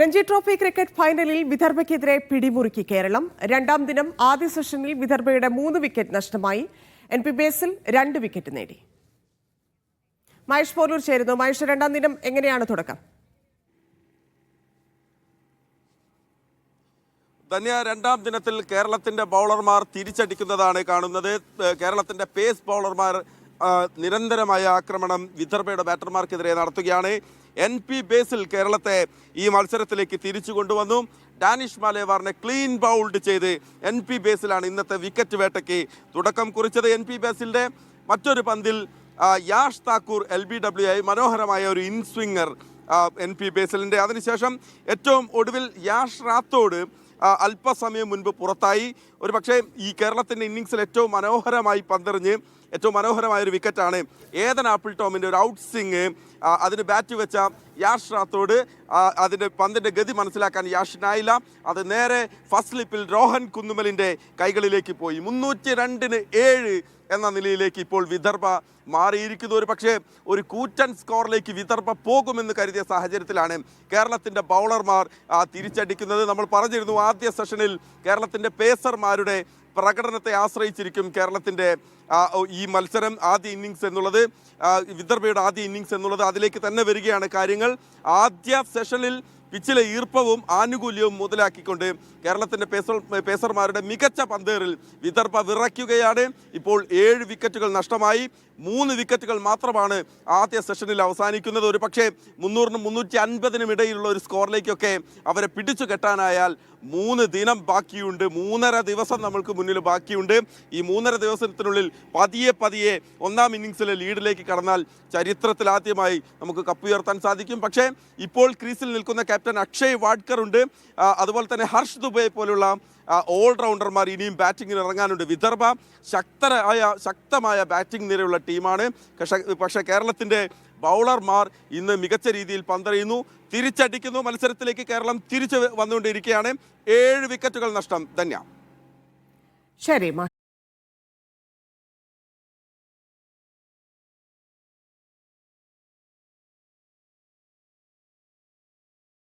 Ranji trophy cricket ഫൈനലിൽ വിദർഭയ്ക്കെതിരെ പിടിമുറുക്കി കേരളം. രണ്ടാം ദിനം ആദ്യ സെഷനിൽ വിദർഭയുടെ മൂന്ന് വിക്കറ്റ് നഷ്ടമായി. എൻ പി ബേസിൽ രണ്ട് വിക്കറ്റ് നേടി. മഹേഷ് പോലൂർ ചേരുന്നു. മഹേഷ് രണ്ടാം ദിനം എങ്ങനെയാണ് തുടക്കം? ധന്യ രണ്ടാം ദിനത്തിൽ കേരളത്തിന്റെ ബൗളർമാർ തിരിച്ചടിക്കുന്നതാണ് കാണുന്നത്. കേരളത്തിന്റെ പേസ് ബൗളർമാർ നിരന്തരമായ ആക്രമണം വിദർഭയുടെ ബാറ്റർമാർക്കെതിരെ നടത്തുകയാണ്. എൻ പി ബേസിൽ കേരളത്തെ ഈ മത്സരത്തിലേക്ക് തിരിച്ചു കൊണ്ടുവന്നു. ഡാനിഷ് മാലേവാറിനെ ക്ലീൻ ബൗൾഡ് ചെയ്ത് എൻ പി ബേസിലാണ് ഇന്നത്തെ വിക്കറ്റ് വേട്ടയ്ക്ക് തുടക്കം കുറിച്ചത്. എൻ പി ബേസിന്റെ മറ്റൊരു പന്തിൽ Yash Thakur L B W ആയി മനോഹരമായ ഒരു ഇൻസ്വിംഗർ എൻ പി ബേസിലിന്റെ അതിനുശേഷം ഏറ്റവും ഒടുവിൽ യാഷ് റാത്തോട് അല്പസമയം മുൻപ് പുറത്തായി. ഒരു പക്ഷേ ഈ കേരളത്തിന്റെ ഇന്നിങ്സിൽ ഏറ്റവും മനോഹരമായി പന്തെറിഞ്ഞ് ഏറ്റവും മനോഹരമായ ഒരു വിക്കറ്റാണ് ഏതൻ ആപ്പിൾ ടോമിന്റെ ഒരു ഔട്ട് സ്വിങ്. അതിന് ബാറ്റ് വെച്ച യാഷ് റാത്തോട് ആ, അതിന്റെ പന്തിന്റെ ഗതി മനസ്സിലാക്കാൻ യാഷിനായില്ല. അത് നേരെ ഫസ്റ്റ് സ്ലിപ്പിൽ രോഹൻ കുന്നുമലിന്റെ കൈകളിലേക്ക് പോയി. മുന്നൂറ്റി രണ്ടിന് ഏഴ് എന്ന നിലയിലേക്ക് ഇപ്പോൾ വിദർഭ മാറിയിരിക്കുന്നു. ഒരു പക്ഷേ ഒരു കൂറ്റൻ സ്കോറിലേക്ക് വിദർഭ പോകുമെന്ന് കരുതിയ സാഹചര്യത്തിലാണ് കേരളത്തിന്റെ ബൗളർമാർ ആ, തിരിച്ചടിക്കുന്നത്. നമ്മൾ പറഞ്ഞിരുന്നു ആദ്യ സെഷനിൽ കേരളത്തിന്റെ പേസർമാരുടെ പ്രകടനത്തെ ആശ്രയിച്ചിരിക്കും കേരളത്തിന്റെ ഈ മത്സരം ആദ്യ ഇന്നിങ്സ് എന്നുള്ളത്. വിദർഭയുടെ ആദ്യ ഇന്നിങ്സ് എന്നുള്ളത്. അതിലേക്ക് തന്നെ വരികയാണ് കാര്യങ്ങൾ. ആദ്യ സെഷനിൽ പിച്ചിലെ ഈർപ്പവും ആനുകൂല്യവും മുതലാക്കിക്കൊണ്ട് കേരളത്തിന്റെ പേസർ പേസർമാരുടെ മികച്ച പന്തേറിൽ വിദർഭ വിറയ്ക്കുകയാണ്. ഇപ്പോൾ ഏഴ് വിക്കറ്റുകൾ നഷ്ടമായി. മൂന്ന് വിക്കറ്റുകൾ മാത്രമാണ് ആദ്യ സെഷനിൽ അവസാനിക്കുന്നത്. ഒരു പക്ഷേ മുന്നൂറിനും മുന്നൂറ്റി അൻപതിനും ഇടയിലുള്ള ഒരു സ്കോറിലേക്കൊക്കെ അവരെ പിടിച്ചു കെട്ടാനായാൽ മൂന്ന് ദിനം ബാക്കിയുണ്ട്. മൂന്നര ദിവസം നമ്മൾക്ക് മുന്നിൽ ബാക്കിയുണ്ട്. ഈ മൂന്നര ദിവസത്തിനുള്ളിൽ പതിയെ പതിയെ ഒന്നാം ഇന്നിങ്സിലെ ലീഡിലേക്ക് കടന്നാൽ ചരിത്രത്തിൽ ആദ്യമായി നമുക്ക് കപ്പുയർത്താൻ സാധിക്കും. പക്ഷേ ഇപ്പോൾ ക്രീസിൽ നിൽക്കുന്ന ക്യാപ്റ്റൻ അക്ഷയ് വാഡ്കർ ഉണ്ട്. അതുപോലെ തന്നെ ഹർഷ് ദുബൈ പോലുള്ള ഓൾറൗണ്ടർമാർ ഇനിയും ബാറ്റിങ്ങിന് ഇറങ്ങാനുണ്ട്. വിദർഭ ശക്തരായ ശക്തമായ ബാറ്റിംഗ് നിരയുള്ള ടീമാണ്. പക്ഷേ കേരളത്തിന്റെ ബൗളർമാർ ഇന്ന് മികച്ച രീതിയിൽ പന്തറിയുന്നു തിരിച്ചടിക്കുന്നു. മത്സരത്തിലേക്ക് കേരളം തിരിച്ചു വന്നുകൊണ്ടിരിക്കുകയാണ്. ഏഴ് വിക്കറ്റുകൾ നഷ്ടം ധന്യ. ശരി